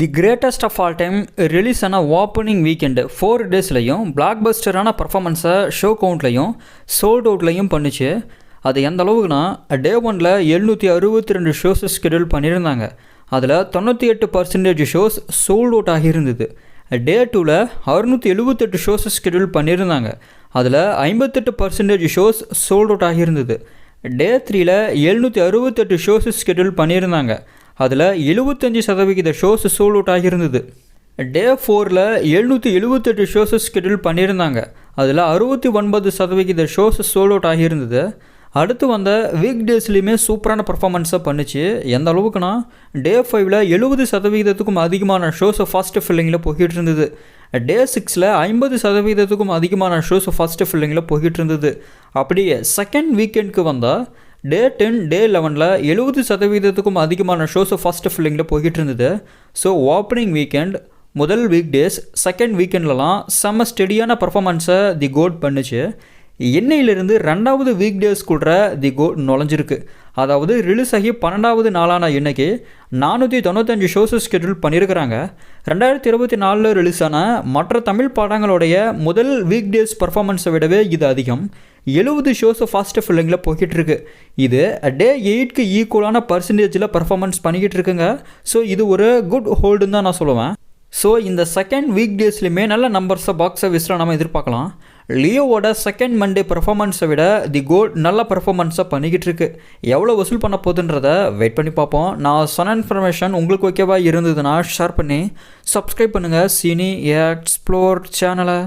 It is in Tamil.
The greatest of all time release ஆன ஓப்பனிங் வீக்கெண்டு ஃபோர் டேஸ்லையும் பிளாக் பஸ்டரான பர்ஃபாமன்ஸை ஷோ கவுண்ட்லையும் சோல்ட் அவுட்லையும் பண்ணுச்சு. அது எந்த அளவுக்குனா டே ஒனில் எழுநூற்றி அறுபத்தி ரெண்டு ஷோஸ் ஸ்கெடியூல் பண்ணியிருந்தாங்க. அதில் தொண்ணூற்றி எட்டு பர்சன்டேஜ் ஷோஸ் சோல்ட் அவுட் ஆகியிருந்தது டே டூவில் அறுநூற்றி எழுபத்தெட்டு ஷோஸ் ஸ்கெடியூல் பண்ணியிருந்தாங்க. அதில் ஐம்பத்தெட்டு பர்சன்டேஜ் ஷோஸ் சோல்ட் அவுட் ஆகியிருந்தது டே த்ரீயில் எழுநூற்றி அறுபத்தெட்டு ஷோஸ் ஸ்கெடியூல் பண்ணியிருந்தாங்க. அதில் எழுபத்தஞ்சி சதவிகித ஷோஸ் சோல் அவுட் ஆகியிருந்தது. டே ஃபோரில் எழுநூற்றி எழுபத்தெட்டு ஷோஸ் ஸ்கெடியூல் பண்ணியிருந்தாங்க. அதில் அறுபத்தி ஒன்பது சதவிகித ஷோஸ் சோல் அவுட் ஆகியிருந்தது. அடுத்து வந்த வீக் டேஸ்லேயுமே சூப்பரான பர்ஃபாமன்ஸை பண்ணுச்சு. எந்த அளவுக்குனா டே ஃபைவ்ல எழுபது சதவீதத்துக்கும் அதிகமான ஷோஸ் ஃபஸ்ட்டு ஃபில்லிங்கில் போய்கிட்டு இருந்தது. டே சிக்ஸில் ஐம்பது சதவீதத்துக்கும் அதிகமான ஷோஸ் ஃபஸ்ட்டு ஃபில்லிங்கில் போய்கிட்டு இருந்தது. அப்படியே செகண்ட் வீக்கெண்டுக்கு வந்தால் டே டென் டே லெவனில் எழுபது சதவீதத்துக்கும் அதிகமான ஷோஸ் ஃபஸ்ட்டு ஃபில்லிங்கில் போய்கிட்டு இருந்தது ஸோ ஓப்பனிங் வீக்கெண்ட் முதல் வீக் டேஸ் செகண்ட் வீக்கெண்ட்லலாம் செம்ம ஸ்டெடியான பர்ஃபாமன்ஸை தி கோட் பண்ணுச்சு. எண்ணெயிலிருந்து ரெண்டாவது வீக் டேஸ்குள்ள தி கோட் நுழைஞ்சிருக்கு. அதாவது ரிலீஸ் ஆகி பன்னெண்டாவது நாளான இன்றைக்கி நானூற்றி தொண்ணூத்தஞ்சு ஷோஸ் ஸ்கெடியூல் பண்ணியிருக்கிறாங்க. ரெண்டாயிரத்தி இருபத்தி நாலில் ரிலீஸ் ஆன மற்ற தமிழ் படங்களுடைய முதல் வீக் டேஸ் பர்ஃபாமன்ஸை விடவே இது அதிகம். எழுபது ஷோஸ் ஃபாஸ்ட் ஃபில்லிங்கில் போய்கிட்டு இருக்கு இது டே எயிட்க்கு ஈக்குவலான பர்சன்டேஜில் பர்ஃபாமன்ஸ் பண்ணிக்கிட்டு இருக்குங்க. ஸோ இது ஒரு குட் ஹோல்டுன்னு தான் நான் சொல்லுவேன். ஸோ இந்த செகண்ட் வீக் டேஸ்லையுமே நல்ல நம்பர்ஸை பாக்ஸ் ஆஃபீஸில் நம்ம எதிர்பார்க்கலாம். லியோவோட செகண்ட் மண்டே பர்ஃபார்மன்ஸை விட தி கோல்ட் நல்ல பர்ஃபார்மன்ஸை பண்ணிக்கிட்டு இருக்கு. எவ்வளோ வசூல் பண்ண போகுதுன்றதை வெயிட் பண்ணி பார்ப்போம். நான் சொன்ன இன்ஃபர்மேஷன் உங்களுக்கு ஓகேவா இருந்ததுன்னா ஷேர் பண்ணி சப்ஸ்கிரைப் பண்ணுங்கள் சினி எக்ஸ்ப்ளோர் சேனலை